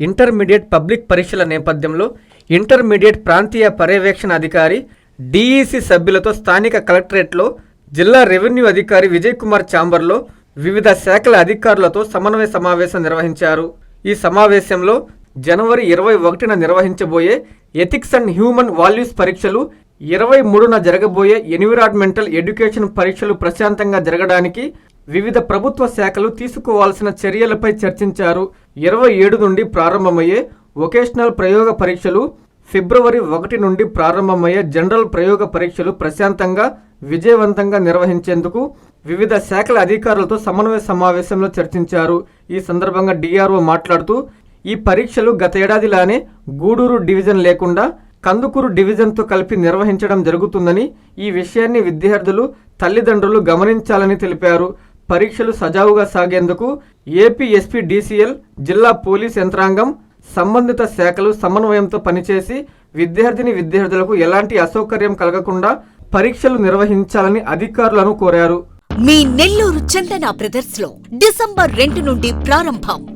Intermediate public పరీక్షల నేపథ్యంలో intermediate ప్రాంతీయ పర్యవేక్షణ అధికారి డిఈసి సభ్యులతో స్థానిక కలెక్టరేట్లో జిల్లా రెవెన్యూ అధికారి విజయ్ కుమార్ ఛాంబర్లో వివిధ శాఖల అధికారులతో సమన్వయ సమావేశం నిర్వహించారు. ఈ సమావేశంలో జనవరి ఇరవై ఒకటిన నిర్వహించబోయే ఎథిక్స్ అండ్ హ్యూమన్ వాల్యూస్ పరీక్షలు ఇరవై మూడున జరగబోయే ఎన్విరాన్మెంటల్ ఎడ్యుకేషన్ పరీక్షలు ప్రశాంతంగా జరగడానికి వివిధ ప్రభుత్వ శాఖలు తీసుకోవాల్సిన చర్యలపై చర్చించారు. ఇరవై ఏడు నుండి ప్రారంభమయ్యే వొకేషనల్ ప్రయోగ పరీక్షలు ఫిబ్రవరి ఒకటి నుండి ప్రారంభమయ్యే జనరల్ ప్రయోగ పరీక్షలు ప్రశాంతంగా విజయవంతంగా నిర్వహించేందుకు వివిధ శాఖల అధికారులతో సమన్వయ సమావేశంలో చర్చించారు. ఈ సందర్భంగా డిఆర్ఓ మాట్లాడుతూ ఈ పరీక్షలు గత ఏడాదిలానే గూడూరు డివిజన్ లేకుండా కందుకూరు డివిజన్తో కలిపి నిర్వహించడం జరుగుతుందని ఈ విషయాన్ని విద్యార్థులు తల్లిదండ్రులు గమనించాలని తెలిపారు. పరీక్షలు సజావుగా సాగేందుకు ఏపీ ఎస్పీ డీసీఎల్ జిల్లా పోలీస్ యంత్రాంగం సంబంధిత శాఖలు సమన్వయంతో పనిచేసి విద్యార్థిని విద్యార్థులకు ఎలాంటి అసౌకర్యం కలగకుండా పరీక్షలు నిర్వహించాలని అధికారులను కోరారు. మీ నెల్లూరు చందన బ్రదర్స్లో డిసెంబర్ రెండు నుండి ప్రారంభం.